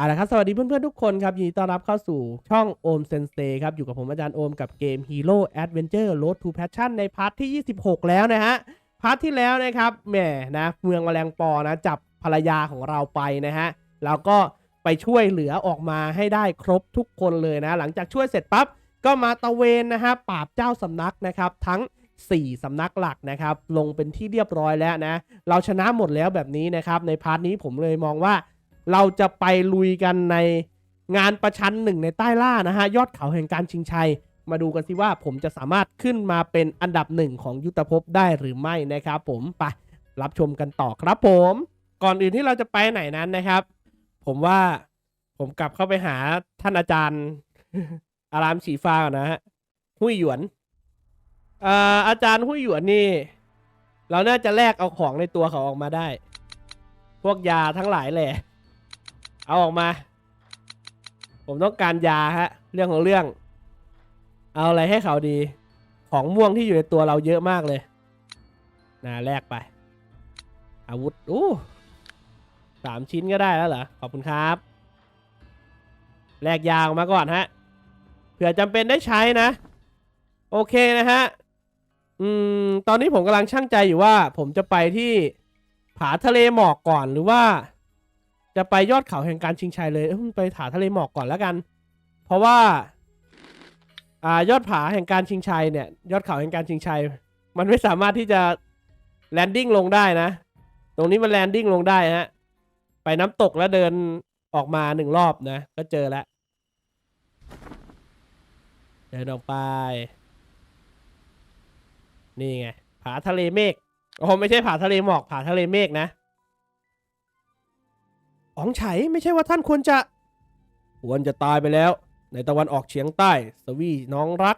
เอาละครับ สวัสดีเพื่อนๆทุกคนครับ ยินดีต้อนรับเข้าสู่ช่องโอมเซนเ y ครับ อยู่กับผมอาจารย์โอมกับเกม Hero Adventure Road to Passion ในพาร์ทที่ 26 แล้วนะฮะ พาร์ทที่แล้วนะครับแหมนะเมืองแมลงปอนะ จับภรรยาของเราไปนะฮะ แล้วก็ไปช่วยเหลือออกมาให้ได้ครบทุกคนเลยนะ หลังจากช่วยเสร็จปั๊บ ก็มาตะเวนนะฮะปราบเจ้าสำนักนะครับทั้ง 4 สำนักหลักนะครับลงเป็นที่เรียบร้อยแล้วนะเราชนะหมดแล้วแบบนี้นะครับในพาร์ทนี้ผมเลยมองว่า เราจะไปลุยกันในงานประชันหนึ่งในใต้ล่านะฮะ ยอดเขาแห่งการชิงชัย มาดูกันสิว่าผมจะสามารถขึ้นมาเป็นอันดับหนึ่งของยุทธภพได้หรือไม่นะครับผมไปรับชมกันต่อครับผม ก่อนอื่นที่เราจะไปไหนนั้นนะครับ ผมว่าผมกลับเข้าไปหาท่านอาจารย์ อารามสีฟ้าก่อนนะฮะหุ้ยหยวนเอ่ออาจารย์หุ้ยหยวนนี่ เราน่าจะแลกเอาของในตัวเขาออกมาได้ พวกยาทั้งหลายแหละ เอาออกมา ผมต้องการยาฮะ เรื่องของเรื่อง เอาอะไรให้เขาดี ของม่วงที่อยู่ในตัวเราเยอะมากเลยนะแลกไป อาวุธอู้สามชิ้นก็ได้แล้วเหรอ ขอบคุณครับแลกยาออกมาก่อนฮะเผื่อจำเป็นได้ใช้นะ โอเคนะฮะอืมตอนนี้ผมกำลังช่างใจอยู่ว่า ผมจะไปที่ผาทะเลหมอกก่อนหรือว่า จะไปยอดเขาแห่งการชิงชัยเลยเอ้ยไปผาทะเลหมอกก่อนแล้วกัน เพราะว่าอ่ายอดผาแห่งการชิงชัยเนี่ย ยอดเขาแห่งการชิงชัย มันไม่สามารถที่จะแลนดิ้งลงได้นะ ตรงนี้มันแลนดิ้งลงได้ฮะ ไปน้ำตกแล้วเดินออกมาหนึ่งรอบนะ ก็เจอแล้ว เดินออกไป นี่ไง ผาทะเลเมฆ โอ้โหไม่ใช่ผาทะเลหมอก ผาทะเลเมฆนะ อ๋องไฉไม่ใช่ว่าท่านควรจะ ควรจะตายไปแล้ว ในตะวันออกเฉียงใต้ สวีน้องรัก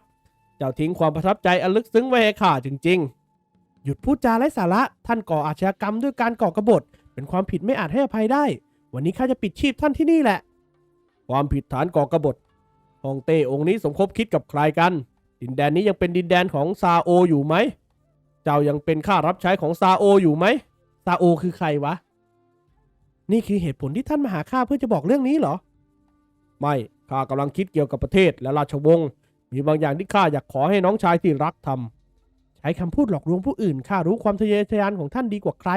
เจ้าทิ้งความประทับใจอันลึกซึ้งไว้ให้ข้าจริง ๆ หยุดพูดจาไร้สาระ ท่านก่ออาชญากรรมด้วยการก่อกบฏ เป็นความผิดไม่อาจให้อภัยได้ วันนี้ข้าจะปิดชีพท่านที่นี่แหละ ความผิดฐานก่อกบฏฮองเต้องค์นี้สมคบคิดกับใครกัน ดินแดนนี้ยังเป็นดินแดนของซาโออยู่ไหม เจ้ายังเป็นข้ารับใช้ของซาโออยู่ไหมซาโอคือใครวะ นี่คือเหตุผลที่ท่านมาหาข้าเพื่อจะบอกเรื่องนี้เหรอ ไม่ข้ากำลังคิดเกี่ยวกับประเทศและราชวงศ์มีบางอย่างที่ข้าอยากขอให้น้องชายที่รักทำใช้คำพูดหลอกลวงผู้อื่นข้ารู้ความทะเยอทะยานของท่านดีกว่าใคร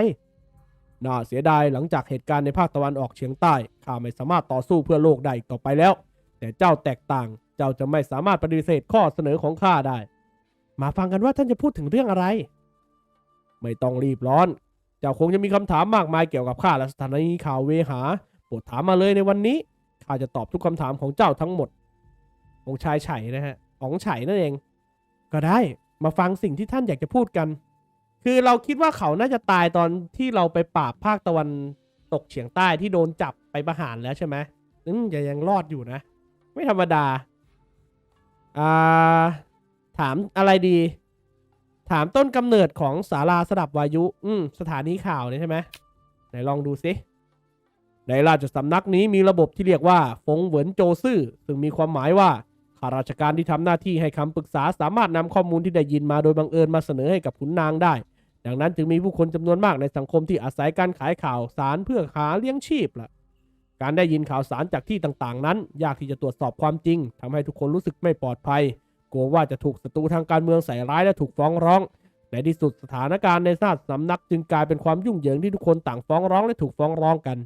น่าเสียดายหลังจากเหตุการณ์ในภาคตะวันออกเฉียงใต้ข้าไม่สามารถต่อสู้เพื่อโลกได้อีกต่อไปแล้ว แต่เจ้าแตกต่างเจ้าจะไม่สามารถปฏิเสธข้อเสนอของข้าได้ มาฟังกันว่าท่านจะพูดถึงเรื่องอะไร ไม่ต้องรีบร้อน จ้าคงจะมีคำถามมากมายเกี่ยวกับข้าและสถานีข่าวเวหาโปรดถามมาเลยในวันนี้ข้าจะตอบทุกคำถามของเจ้าทั้งหมด องค์ชายไฉนะฮะอองไฉนั่นเอง ก็ได้มาฟังสิ่งที่ท่านอยากจะพูดกัน คือเราคิดว่าเขาน่าจะตายตอนที่เราไปปราบภาคตะวันตกเฉียงใต้ที่โดนจับไปประหารแล้วใช่ไหมอืมยังยังรอดอยู่นะ ไม่ธรรมดาอ่าถามอะไรดี ถามต้นกำเนิดของสาราสดับวายุ อืมสถานีข่าวเนี่ยใช่ไหมไหนลองดูสิในราชสำนักนี้มีระบบที่เรียกว่า ฟงเหวินโจซื่อซึ่งมีความหมายว่าข้าราชการที่ทำหน้าที่ให้คำปรึกษาสามารถนำข้อมูลที่ได้ยินมาโดยบังเอิญมาเสนอให้กับขุนนางได้ ดังนั้นจึงมีผู้คนจำนวนมากในสังคมที่อาศัยการขายข่าวสารเพื่อหาเลี้ยงชีพล่ะการได้ยินข่าวสารจากที่ต่างๆ นั้น ยากที่จะตรวจสอบความจริงทำให้ทุกคนรู้สึกไม่ปลอดภัย กลัวว่าจะถูกศัตรูทางการเมืองใส่ร้ายและถูกฟ้องร้อง ในที่สุดสถานการณ์ในราชสำนักจึงกลายเป็นความยุ่งเหยิงที่ทุกคนต่างฟ้องร้องและถูกฟ้องร้องกัน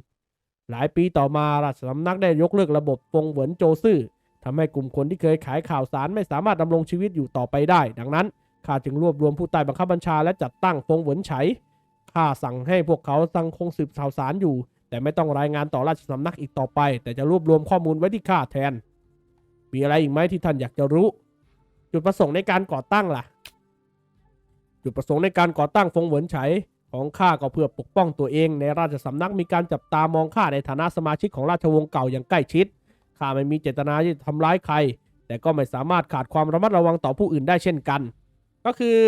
หลายปีต่อมาราชสำนักได้ยกเลิกระบบฟงเหวินโจซื่อทำให้กลุ่มคนที่เคยขายข่าวสารไม่สามารถดำรงชีวิตอยู่ต่อไปได้ ดังนั้นข้าจึงรวบรวมผู้ใต้บังคับบัญชาและจัดตั้งฟงเหวินไฉข้าสั่งให้พวกเขาสังคงสืบข่าวสารอยู่ แต่ไม่ต้องรายงานต่อราชสำนักอีกต่อไป แต่จะรวบรวมข้อมูลไว้ที่ข้าแทน มีอะไรอีกไหมที่ท่านอยากจะรู้ จุดประสงค์ในการก่อตั้งล่ะ จุดประสงค์ในการก่อตั้งฟงเหวินไฉของข้าก็เพื่อปกป้องตัวเอง ในราชสำนักมีการจับตามองข้าในฐานะสมาชิกของราชวงศ์เก่าอย่างใกล้ชิดข้าไม่มีเจตนาที่จะทำร้ายใคร แต่ก็ไม่สามารถขาดความระมัดระวังต่อผู้อื่นได้เช่นกัน ก็คือ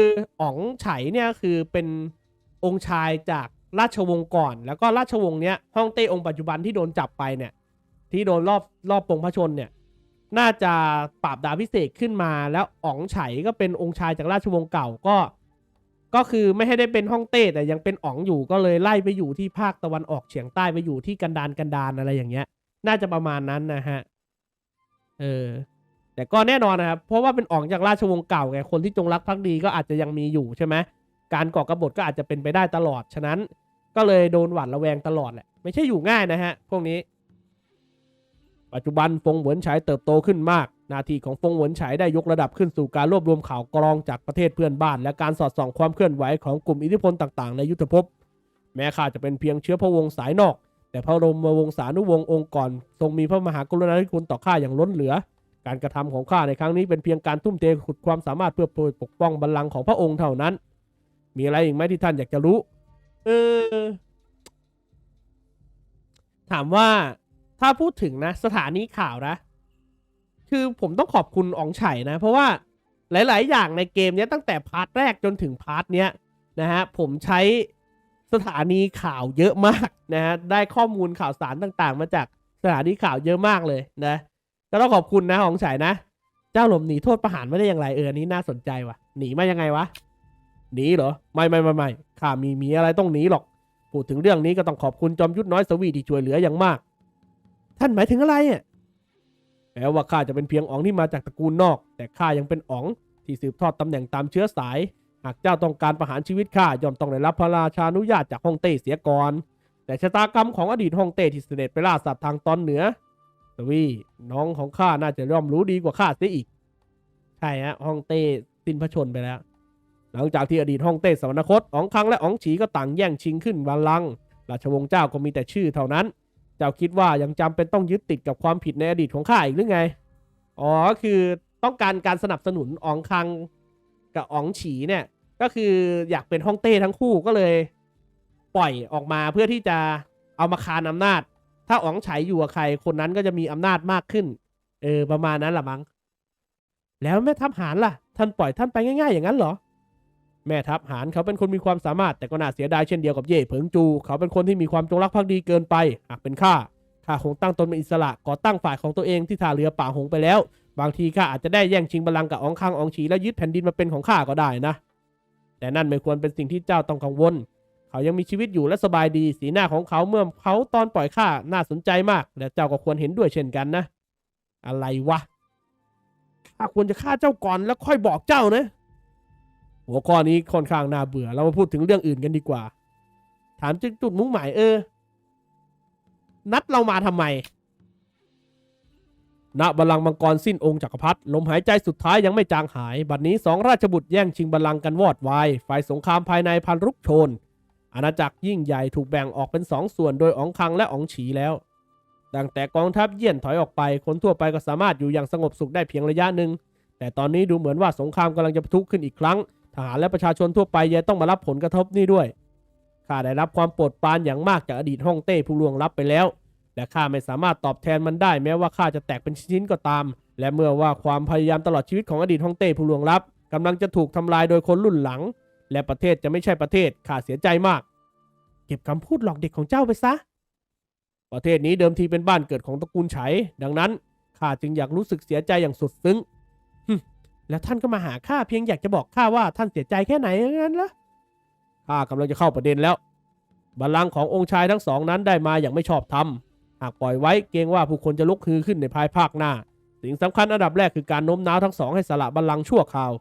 อ๋องไฉเนี่ยคือเป็นองค์ชายจากราชวงศ์ก่อน แล้วก็ราชวงศ์เนี้ยฮ่องเต้องค์ปัจจุบันที่โดนจับไปเนี่ยที่โดนรอบรอบปงพระชนเนี่ย น่าจะปราบดาพิเศษขึ้นมาแล้วอ๋องไฉก็เป็นองค์ชายจากราชวงศ์เก่าก็ ก็คือไม่ให้ได้เป็นฮ่องเต้แต่ยังเป็นอ๋องอยู่ก็เลยไล่ไปอยู่ที่ภาคตะวันออกเฉียงใต้ไปอยู่ที่กันดานกันดานอะไรอย่างเงี้ย น่าจะประมาณนั้นนะฮะเออแต่ก็แน่นอนนะครับเพราะว่าเป็นออกจากราชวงศ์เก่าไงคนที่จงรักภักดีก็อาจจะยังมีอยู่ใช่ไหมการก่อกบฏก็อาจจะเป็นไปได้ตลอดฉะนั้น ก็เลยโดนหวาดระแวงตลอดแหละไม่ใช่อยู่ง่ายนะฮะพวกนี้ ปัจจุบันฟงเหวินฉายเติบโตขึ้นมาก หน้าที่ของฟงเหวินฉายได้ยกระดับขึ้นสู่การรวบรวมข่าวกรองจากประเทศเพื่อนบ้าน และการสอดส่องความเคลื่อนไหวของกลุ่มอิทธิพลต่างๆ ในยุทธภพ แม้ข้าจะเป็นเพียงเชื้อพระวงศ์สายนอก แต่พระรมวงศานุวงศ์องค์ก่อนทรงมีพระมหากรุณาธิคุณต่อข้าอย่างล้นเหลือ การกระทำของข้าในครั้งนี้เป็นเพียงการทุ่มเทขุดความสามารถเพื่อปกป้องบัลลังก์ของพระองค์เท่านั้น มีอะไรอีกไหมที่ท่านอยากจะรู้ เออ ถามว่า ถ้าพูดถึงนะสถานีข่าวนะ คือผมต้องขอบคุณอองไฉนะ เพราะว่าหลาย ๆ อย่างในเกมนี้ตั้งแต่พาร์ทแรกจนถึงพาร์ทเนี้ยนะฮะผมใช้สถานีข่าวเยอะมากนะฮะได้ข้อมูลข่าวสารต่างๆ มาจากสถานีข่าวเยอะมากเลยนะก็ต้องขอบคุณนะอองไฉนะ เจ้าหลบหนีโทษประหารไม่ได้อย่างไรเออนี้น่าสนใจว่ะหนีมายังไงวะหนีเหรอไม่ไม่ไม่ไม่ข้ามีมีอะไรต้องหนีหรอกพูดถึงเรื่องนี้ก็ต้องขอบคุณจอมยุทธน้อยสวีที่ช่วยเหลืออย่างมาก ท่านหมายถึงอะไรอะแม้ว่าข้าจะเป็นเพียงอ๋องที่มาจากตระกูลนอก แต่ข้ายังเป็นอ๋องที่สืบทอดตำแหน่งตามเชื้อสาย หากเจ้าต้องการประหารชีวิตข้าย่อมต้องได้รับพระราชานุญาตจากฮ่องเต้เสียก่อน แต่ชะตากรรมของอดีตฮ่องเต้ที่เสด็จไปล่าสัตว์ทางตอนเหนือสวีน้องของข้าน่าจะย่อมรู้ดีกว่าข้าเสียอีก ใช่ฮะฮ่องเต้สิ้นพระชนไปแล้ว หลังจากที่อดีตฮ่องเต้สวรรคตอ๋องคังและอ๋องฉีก็ต่างแย่งชิงขึ้นบัลลังก์ราชวงศ์เจ้าก็มีแต่ชื่อเท่านั้น เจ้าคิดว่ายังจำเป็นต้องยึดติดกับความผิดในอดีตของข้าอีกหรือไง อ๋อคือต้องการการสนับสนุนอองคังกับอองฉีเนี่ยก็คืออยากเป็นฮ่องเต้ทั้งคู่ก็เลย ปล่อยออกมาเพื่อที่จะเอามาคานอำนาจ ถ้าอองไฉอยู่กับใคร คนนั้นก็จะมีอำนาจมากขึ้น เออประมาณนั้นละมั้งแล้วแม่ทัพหานล่ะ ท่านปล่อยท่านไปง่าย ๆ อย่างนั้นเหรอ แม่ทัพหานเขาเป็นคนมีความสามารถแต่ก็น่าเสียดายเช่นเดียวกับเย่เผิงจู เขาเป็นคนที่มีความจงรักภักดีเกินไป หากเป็นข้าข้าคงตั้งตนเป็นอิสระก่อตั้งฝ่ายของตัวเองที่ท่าเรือป่าหงไปแล้ว บางทีข้าอาจจะได้แย่งชิงบัลลังก์กับองคังองฉีและยึดแผ่นดินมาเป็นของข้าก็ได้นะ แต่นั่นไม่ควรเป็นสิ่งที่เจ้าต้องกังวล เขายังมีชีวิตอยู่และสบายดี สีหน้าของเขาเมื่อเขาตอนปล่อยข้าน่าสนใจมาก และเจ้าก็ควรเห็นด้วยเช่นกันนะ อะไรวะข้าควรจะฆ่าเจ้าก่อนแล้วค่อยบอกเจ้านะ หัวข้อนี้ค่อนข้างน่าเบื่อ เรามาพูดถึงเรื่องอื่นกันดีกว่า ถามจึงจุดมุ่งหมายเออ นัดเรามาทำไมณบัลลังก์มังกรสิ้นองค์จักรพรรดิลมหายใจสุดท้ายยังไม่จางหาย บัดนี้สองราชบุตรแย่งชิงบัลลังก์กันวอดวายฝ่ายสงครามภายในพันรุกโชน อาณาจักรยิ่งใหญ่ถูกแบ่งออกเป็นสองส่วนโดยอองคังและอองฉีแล้วตั้งแต่กองทัพเยี่ยนถอยออกไป คนทั่วไปก็สามารถอยู่อย่างสงบสุขได้เพียงระยะหนึ่งแต่ตอนนี้ดูเหมือนว่าสงครามกำลังจะปะทุขึ้นอีกครั้ง ทหารและประชาชนทั่วไปยังต้องมารับผลกระทบนี้ด้วยข้าได้รับความโปรดปรานอย่างมากจากอดีตฮ่องเต้ผู้ล่วงลับไปแล้ว และข้าไม่สามารถตอบแทนมันได้แม้ว่าข้าจะแตกเป็นชิ้นๆก็ตาม และเมื่อว่าความพยายามตลอดชีวิตของอดีตฮ่องเต้ผู้ล่วงลับกำลังจะถูกทำลายโดยคนรุ่นหลัง และประเทศจะไม่ใช่ประเทศข้าเสียใจมาก เก็บคำพูดหลอกเด็กของเจ้าไปซะ ประเทศนี้เดิมทีเป็นบ้านเกิดของตระกูลไฉดังนั้นข้าจึงอยากรู้สึกเสียใจอย่างสุดซึ้ง แล้วท่านก็มาหาข้าเพียงอยากจะบอกข้าว่าท่านเสียใจแค่ไหนงั้นเหรอข้ากำลังจะเข้าประเด็นแล้ว บัลลังก์ขององค์ชายทั้งสองนั้นได้มาอย่างไม่ชอบธรรมหากปล่อยไว้เกรงว่าผู้คนจะลุกฮือขึ้นในภายภาคหน้า สิ่งสำคัญอันดับแรกคือการโน้มน้าวทั้งสองให้สละบัลลังก์ชั่วคราว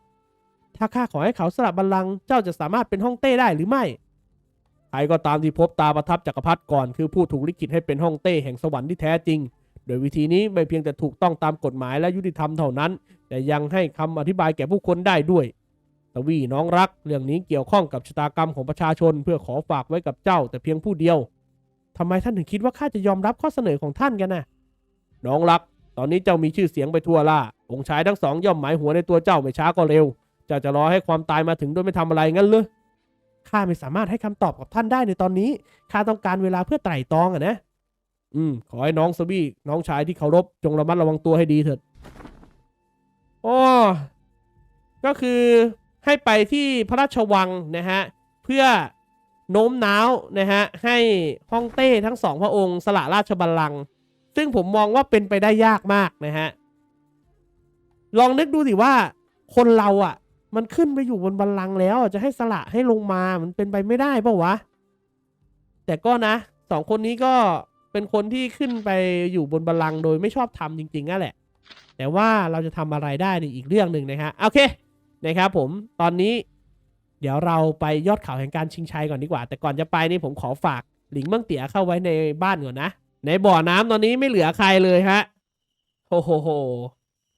ถ้าข้าขอให้เขาสละบัลลังก์เจ้าจะสามารถเป็นฮ่องเต้ได้หรือไม่ใครก็ตามที่พบตาประทับจักรพรรดิก่อน คือผู้ถูกลิขิตให้เป็นฮ่องเต้แห่งสวรรค์ที่แท้จริง ดยวิธีนี้ไม่เพียงแต่ถูกต้องตามกฎหมายและยุติธรรมเท่านั้น แต่ยังให้คำอธิบายแก่ผู้คนได้ด้วยตวีน้องรัก เรื่องนี้เกี่ยวข้องกับชะตากรรมของประชาชน เพื่อขอฝากไว้กับเจ้า แต่เพียงผู้เดียวทำไมท่านถึงคิดว่าข้าจะยอมรับข้อเสนอของท่านกันน่ะ น้องรัก ตอนนี้เจ้ามีชื่อเสียงไปทั่วล่า องค์ชายทั้งสองย่อมหมายหัวในตัวเจ้าไม่ช้าก็เร็ว เจ้าจะรอให้ความตายมาถึงโดยไม่ทำอะไรงั้นหรือข้าไม่สามารถให้คำตอบกับท่านได้ในตอนนี้ ข้าต้องการเวลาเพื่อไตร่ตรองอะนะ อืมขอให้น้องสบี้น้องชายที่เคารพจงระมัดระวังตัวให้ดีเถิดโอ้ก็คือให้ไปที่พระราชวังนะฮะ เพื่อโน้มน้าวนะฮะ ให้ฮ่องเต้ทั้งสองพระองค์สละราชบัลลังก์ซึ่งผมมองว่าเป็นไปได้ยากมากนะฮะ ลองนึกดูสิว่าคนเราอะ มันขึ้นไปอยู่บนบัลลังก์แล้วจะให้สละให้ลงมามันเป็นไปไม่ได้ปล่าวะ แต่ก็นะสองคนนี้ก็ เป็นคนที่ขึ้นไปอยู่บนบัลลังก์โดยไม่ชอบทำจริงๆนั่นแหละ แต่ว่าเราจะทำอะไรได้ในอีกเรื่องหนึ่งนะฮะโอเคนะครับผมตอนนี้เดี๋ยวเราไปยอดเขาแห่งการชิงชัยก่อนดีกว่า แต่ก่อนจะไปนี่ผมขอฝากหลิงเมืองเตี๋ยเข้าไว้ในบ้านก่อนนะ ในบ่อน้ำตอนนี้ไม่เหลือใครเลยฮะโอ้โห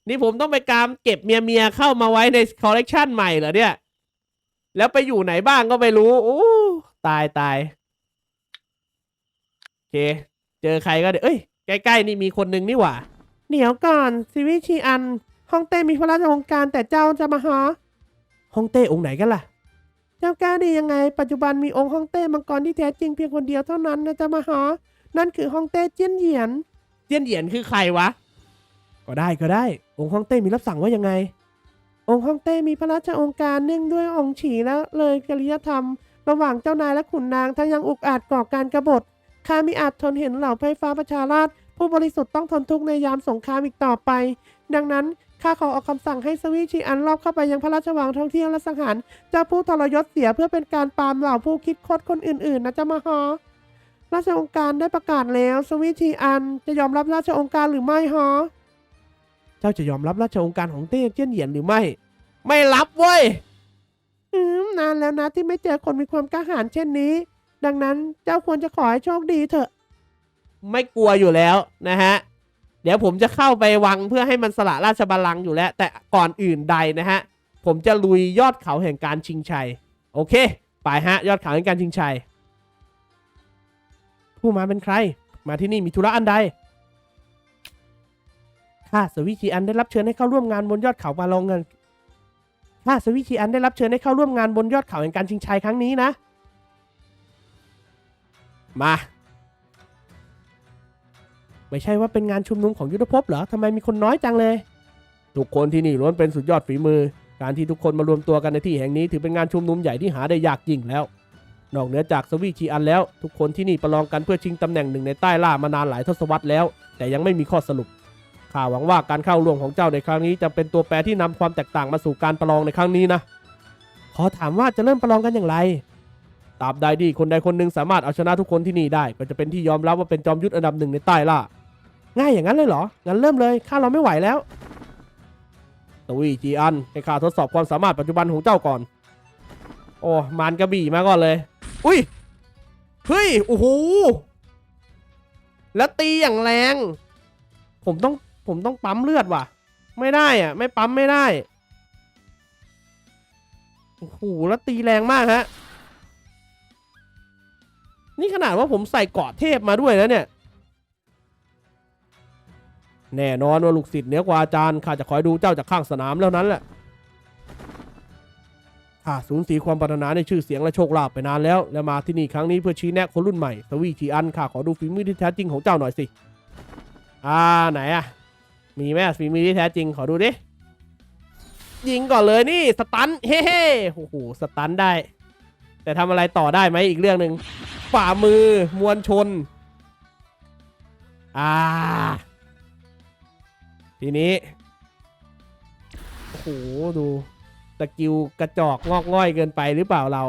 นี่ผมต้องไปกามเก็บเมียเมียเข้ามาไว้ในคอลเลกชันใหม่เหรอเนี่ย แล้วไปอยู่ไหนบ้างก็ไม่รู้โอ้ตายตายโอเค เจอใครก็เดี๋ยวเอ้ย ใกล้ๆนี่มีคนหนึ่งนี่หว่า เดี๋ยวก่อนซิวิชีอันฮ่องเต้มีพระราชองค์การแต่เจ้าจะมาหาฮ่องเต้องค์ไหนกันล่ะ เจ้ากล้าดียังไง ปัจจุบันมีองค์ฮ่องเต้มังกรที่แท้จริงเพียงคนเดียวเท่านั้นนะจะมาหานั่นคือฮ่องเต้เจี้ยนเหยียน เจี้ยนเหยียนคือใครวะ ก็ได้ก็ได้ องค์ฮ่องเต้มีรับสั่งว่ายังไง องค์ฮ่องเต้มีพระราชองค์การเนื่องด้วยองค์ฉีและเลยจริยธรรม ระหว่างเจ้านายและขุนนางทั้งยังอุกอาจก่อการกบฏ ข้ามิอาจทนเห็นเหล่าไพฟ้าประชาราษฎร์ผู้บริสุทธิ์ต้องทนทุกข์ในยามสงครามอีกต่อไป ดังนั้นข้าขอออกคำสั่งให้สวีชีอันรอบเข้าไปยังพระราชวังท่องเที่ยวและสังหารเจ้าผู้ทรยศเสียเพื่อเป็นการปามเหล่าผู้คิดคดคนอื่นๆนะเจะมาฮอราชองค์การได้ประกาศแล้วสวีชีอันจะยอมรับราชองค์การหรือไม่ฮอเจ้าจะยอมรับราชองค์การของเต้เจี้ยนเหยียนหรือไม่ ไม่รับเว้ย อืมนานแล้วนะที่ไม่เจอคนมีความกล้าหาญเช่นนี้ ดังนั้นเจ้าควรจะขอให้โชคดีเถอะ ไม่กลัวอยู่แล้วนะฮะ เดี๋ยวผมจะเข้าไปวังเพื่อให้มันสละราชบัลลังก์อยู่แล้ว แต่ก่อนอื่นใดนะฮะ ผมจะลุยยอดเขาแห่งการชิงชัย โอเค ไปฮะ ยอดเขาแห่งการชิงชัย ผู้มาเป็นใคร มาที่นี่มีธุระอันใดข้าสวิชีอันได้รับเชิญให้เข้าร่วมงานบนยอดเขาบาลองเงินข้าสวิชีอันได้รับเชิญให้เข้าร่วมงานบนยอดเขาแห่งการชิงชัยครั้งนี้นะ มา ไม่ใช่ว่าเป็นงานชุมนุมของยุทธภพเหรอทำไมมีคนน้อยจังเลย ทุกคนที่นี่ล้วนเป็นสุดยอดฝีมือ การที่ทุกคนมารวมตัวกันในที่แห่งนี้ ถือเป็นงานชุมนุมใหญ่ที่หาได้ยากยิ่งแล้ว นอกเหนือจากสวีชีอันแล้ว ทุกคนที่นี่ประลองกันเพื่อชิงตำแหน่งหนึ่งในใต้ล่ามานานหลายทศวรรษแล้ว แต่ยังไม่มีข้อสรุปข้าหวังว่าการเข้าร่วมของเจ้าในครั้งนี้จะเป็นตัวแปรที่นำความแตกต่างมาสู่การประลองในครั้งนี้นะ ขอถามว่าจะเริ่มประลองกันอย่างไร ตราบใดที่คนใดคนหนึ่งสามารถเอาชนะทุกคนที่นี่ได้ ก็จะเป็นที่ยอมรับว่าเป็นจอมยุทธอันดับหนึ่งในใต้ล่า ง่ายอย่างนั้นเลยเหรอ งั้นเริ่มเลย ข้าเราไม่ไหวแล้วตวีจีอันให้ข้าทดสอบความสามารถปัจจุบันของเจ้าก่อน โอ้มานกระบี่มาก่อนเลย อุ้ย เฮ้ย โอ้โห แล้วตีอย่างแรง ผมต้อง ผมต้องปั๊มเลือดว่ะ ไม่ได้อะ ไม่ปั๊มไม่ได้ โอ้โห แล้วตีแรงมากฮะ นี่ขนาดว่าผมใส่เกาะเทพมาด้วยแล้วเนี่ย แน่นอนว่าลูกศิษย์เหนือกว่าอาจารย์ข้าจะคอยดูเจ้าจากข้างสนามแล้วนั้นแหละข้าสูญเสียความปรารถนาในชื่อเสียงและโชคลาภไปนานแล้ว และมาที่นี่ครั้งนี้เพื่อชี้แนะคนรุ่นใหม่สวีชีอันข้าขอดูฝีมือที่แท้จริงของเจ้าหน่อยสิ อ่าไหนอะมีไหมฝีมือที่แท้จริงขอดูดิยิงก่อนเลยนี่สตันเฮ้เฮ้โอ้โหสตันได้ แต่ทำอะไรต่อได้ไหมอีกเรื่องหนึ่ง ฝ่ามือมวลชน อ่า ทีนี้ โอ้โห ดูสกิลกระจอกงอกง่อยเกินไปหรือเปล่าเรา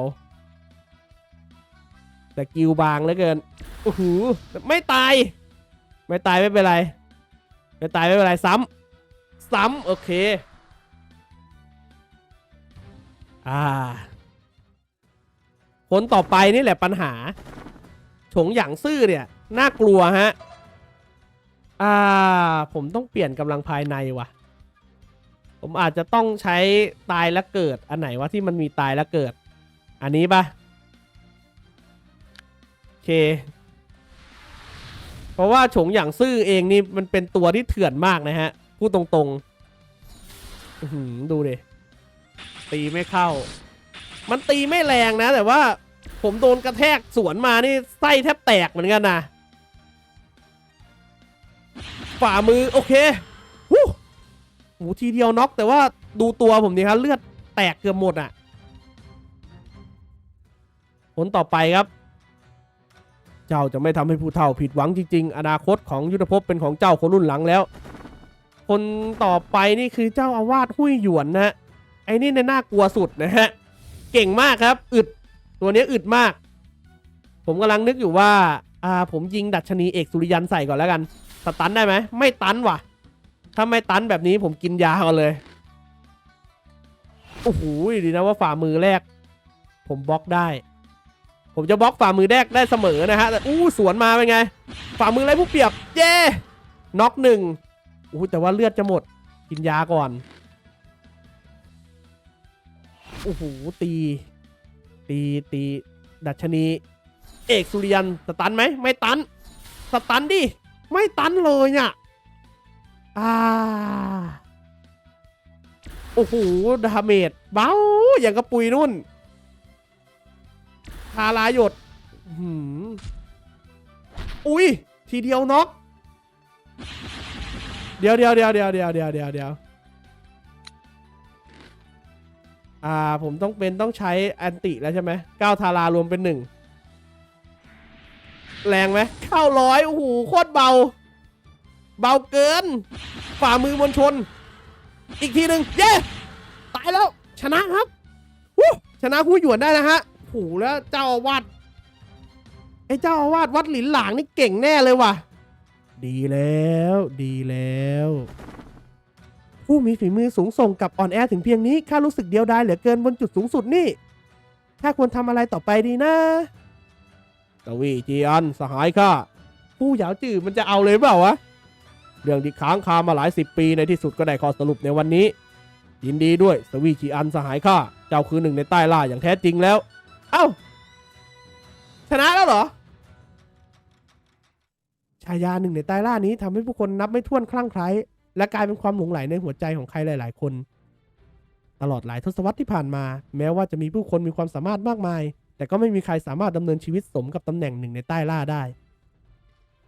สกิลบางเหลือเกิน โอ้โห ไม่ตาย ไม่ตายไม่เป็นไร ไม่ตายไม่เป็นไรซ้ำ ซ้ำ โอเค อ่าคนต่อไปนี่แหละปัญหา ฉงหยางซื่อเนี่ยน่ากลัวฮะ อ่า ผมต้องเปลี่ยนกำลังภายในวะผมอาจจะต้องใช้ตายแล้วเกิด อันไหนวะที่มันมีตายแล้วเกิด อันนี้ปะโอเค เพราะว่าฉงหยางซื่อเองนี่มันเป็นตัวที่เถื่อนมากนะฮะ พูดตรงๆดูดิตีไม่เข้า มันตีไม่แรงนะ แต่ว่า ผมโดนกระแทกสวนมานี่ไส้แทบแตกเหมือนกันนะฝ่ามือโอเคหู้หูทีเดียวน็อกแต่ว่าดูตัวผมดิครับเลือดแตกเกือบหมดอะผลต่อไปครับ เจ้าจะไม่ทำให้ผู้เฒ่าผิดหวังจริง ๆ อนาคตของยุทธภพเป็นของเจ้าคนรุ่นหลังแล้ว คนต่อไปนี่คือเจ้าอาวาสหุ้ยหยวนนะฮะไอ้นี่เนี่ยน่ากลัวสุดนะฮะ เก่งมากครับ อึด ตัวนี้อึดมาก ผมกำลังนึกอยู่ว่า อ่า ผมยิงดัชนีเอกสุริยันใส่ก่อนแล้วกันสตันได้ไหม ไม่ตันว่ะ ถ้าไม่ตันแบบนี้ผมกินยาก่อนเลย โอ้โห ดีนะว่าฝ่ามือแรก ผมบล็อกได้ ผมจะบล็อกฝ่ามือแรกได้เสมอนะฮะ แต่อู้สวนมาเป็นไง ฝ่ามือไรผู้เปรียบ เย้น็อกหนึ่งอู้แต่ว่าเลือดจะหมด กินยาก่อน โอ้โห ตี ตีตีดัชนี เอกสุริยันสตันไหมไม่ตันสตันดิไม่ตันเลยเนี่ยอ่าโอ้โหดาเมจเบาอย่างกระปุยนุ่นทาลาหยดหืมอุ้ยทีเดียวน็อกเดี๋ยวเดี๋ยวเดี๋ยวเดี๋ยวเดี๋ยวเดี๋ยวเดี๋ยว อ่าผมต้องเป็นต้องใช้แอนติแล้วใช่ไหมเก้าทารารวมเป็นหนึ่งแรงไหมเข้าร้อยโอ้โหโคตรเบา เบาเกิน ฝ่ามือมวลชน อีกทีหนึ่งเย้ตายแล้ว ชนะครับวู้ชนะผู้หยวนได้นะฮะโอ้โหแล้วเจ้าอาวาสไอ้เจ้าอาวาสวัดหลินหลางนี่เก่งแน่เลยว่ะ ดีแล้ว ดีแล้ว ผู้มีฝีมือสูงส่งกับอ่อนแอถึงเพียงนี้ข้ารู้สึกเดียวดายเหลือเกินบนจุดสูงสุดนี่ข้าควรทำอะไรต่อไปดีนะกวีจีอันสหายข้าผู้หยาจื่อมันจะเอาเลยเปล่าวะเรื่องที่ค้างคามาหลายสิบปีในที่สุดก็ได้ข้อสรุปในวันนี้ ยินดีด้วยสวีจีอันสหายข้าเจ้าคือหนึ่งในใต้ล่าอย่างแท้จริงแล้ว เอ้า ชนะแล้วเหรอชายาหนึ่งในใต้ล่านี้ทำให้ผู้คนนับไม่ถ้วนคลั่งไคล้ และกลายเป็นความหลงไหลในหัวใจของใครหลาย ๆ คน ตลอดหลายทศวรรษที่ผ่านมา แม้ว่าจะมีผู้คนมีความสามารถมากมาย แต่ก็ไม่มีใครสามารถดำเนินชีวิตสมกับตำแหน่งหนึ่งในใต้ล่าได้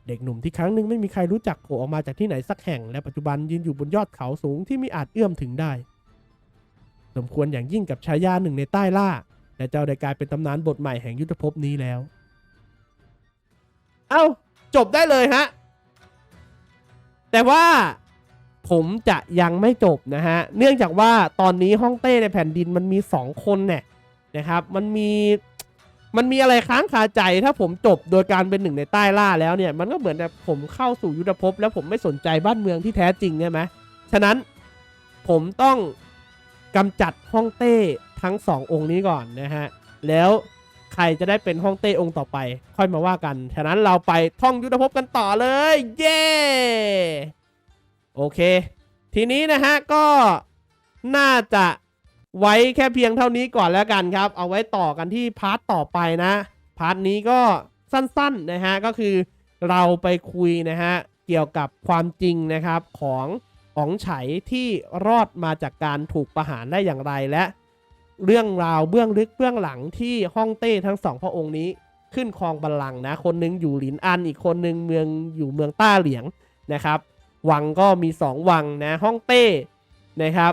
เด็กหนุ่มที่ครั้งหนึ่งไม่มีใครรู้จักโผล่ออกมาจากที่ไหนสักแห่ง และปัจจุบันยืนอยู่บนยอดเขาสูงที่ไม่อาจเอื้อมถึงได้ สมควรอย่างยิ่งกับชายาหนึ่งในใต้ล่าและเจ้าได้กลายเป็นตำนานบทใหม่แห่งยุทธภพนี้แล้ว เอ้าจบได้เลยฮะ แต่ว่า ผมจะยังไม่จบนะฮะ เนื่องจากว่าตอนนี้ฮ่องเต้ในแผ่นดินมันมีสองคนเนี่ยนะครับ มันมีมันมีอะไรค้างคาใจถ้าผมจบโดยการเป็นหนึ่งในใต้ล่าแล้วเนี่ย มันก็เหมือนแบบผมเข้าสู่ยุทธภพ แล้วผมไม่สนใจบ้านเมืองที่แท้จริงใช่ไหมฉะนั้นผมต้องกำจัดฮ่องเต้ทั้งสององค์นี้ก่อนนะฮะ แล้วใครจะได้เป็นฮ่องเต้องค์ต่อไป ค่อยมาว่ากัน ฉะนั้นเราไปท่องยุทธภพกันต่อเลย เย้ โอเค ทีนี้นะฮะก็น่าจะไว้แค่เพียงเท่านี้ก่อนแล้วกันครับ เอาไว้ต่อกันที่พาร์ทต่อไปนะ พาร์ทนี้ก็สั้นๆนะฮะก็คือเราไปคุยนะฮะเกี่ยวกับความจริงนะครับของอ๋องไฉที่รอดมาจากการถูกประหารได้อย่างไรและ เรื่องราวเบื้องลึกเบื้องหลังที่ฮ่องเต้ทั้งสองพระองค์นี้ขึ้นครองบัลลังก์นะ คนหนึงอยู่หลินอันอีกคนหนึงเมืองอยู่เมืองต้าเหลียงนะครับ วังก็มี 2 วังนะฮ่องเต้นะครับ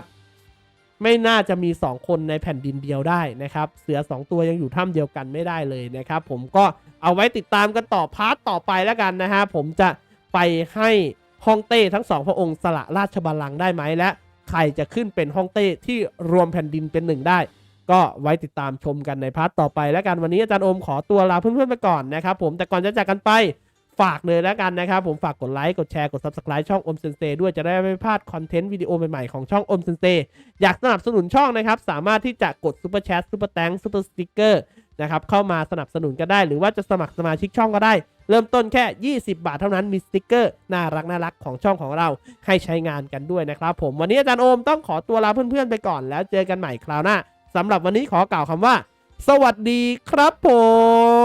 ไม่น่าจะมี 2 คนในแผ่นดินเดียวได้นะครับ เสือ 2 ตัวยังอยู่ถ้ำเดียวกันไม่ได้เลยนะครับ ผมก็เอาไว้ติดตามกันต่อพาร์ทต่อไปแล้วกันนะฮะผมจะไปให้ฮ่องเต้ทั้งสองพระองค์สละราชบัลลังก์ได้ไหมและใครจะขึ้นเป็นฮ่องเต้ที่รวมแผ่นดินเป็นหนึ่งได้ ก็ไว้ติดตามชมกันในพาร์ทต่อไป แล้วกันวันนี้อาจารย์โอมขอตัวลาเพื่อนๆไปก่อนนะครับ ผมแต่ก่อนจะจากกันไป ฝากเลยแล้วกันนะครับ ผมฝากกดไลค์ กดแชร์ กด Subscribe ช่องอมเซนเซด้วยจะได้ไม่พลาดคอนเทนต์วิดีโอใหม่ ๆ ของช่องอมเซนเซอยากสนับสนุนช่องนะครับ สามารถที่จะกดซูเปอร์แชทซูเปอร์แตงซูเปอร์สติ๊กเกอร์นะครับเข้ามาสนับสนุนก็ได้ หรือว่าจะสมัครสมาชิกช่องก็ได้ เริ่มต้นแค่ 20 บาทเท่านั้นมีสติกเกอร์น่ารักน่ารักของช่องของเราให้ใช้งานกันด้วยนะครับผมวันนี้อาจารย์โอมต้องขอตัวลาเพื่อนๆไปก่อน แล้วเจอกันใหม่คราวหน้าสำหรับวันนี้ขอกล่าวคำว่า สวัสดีครับผม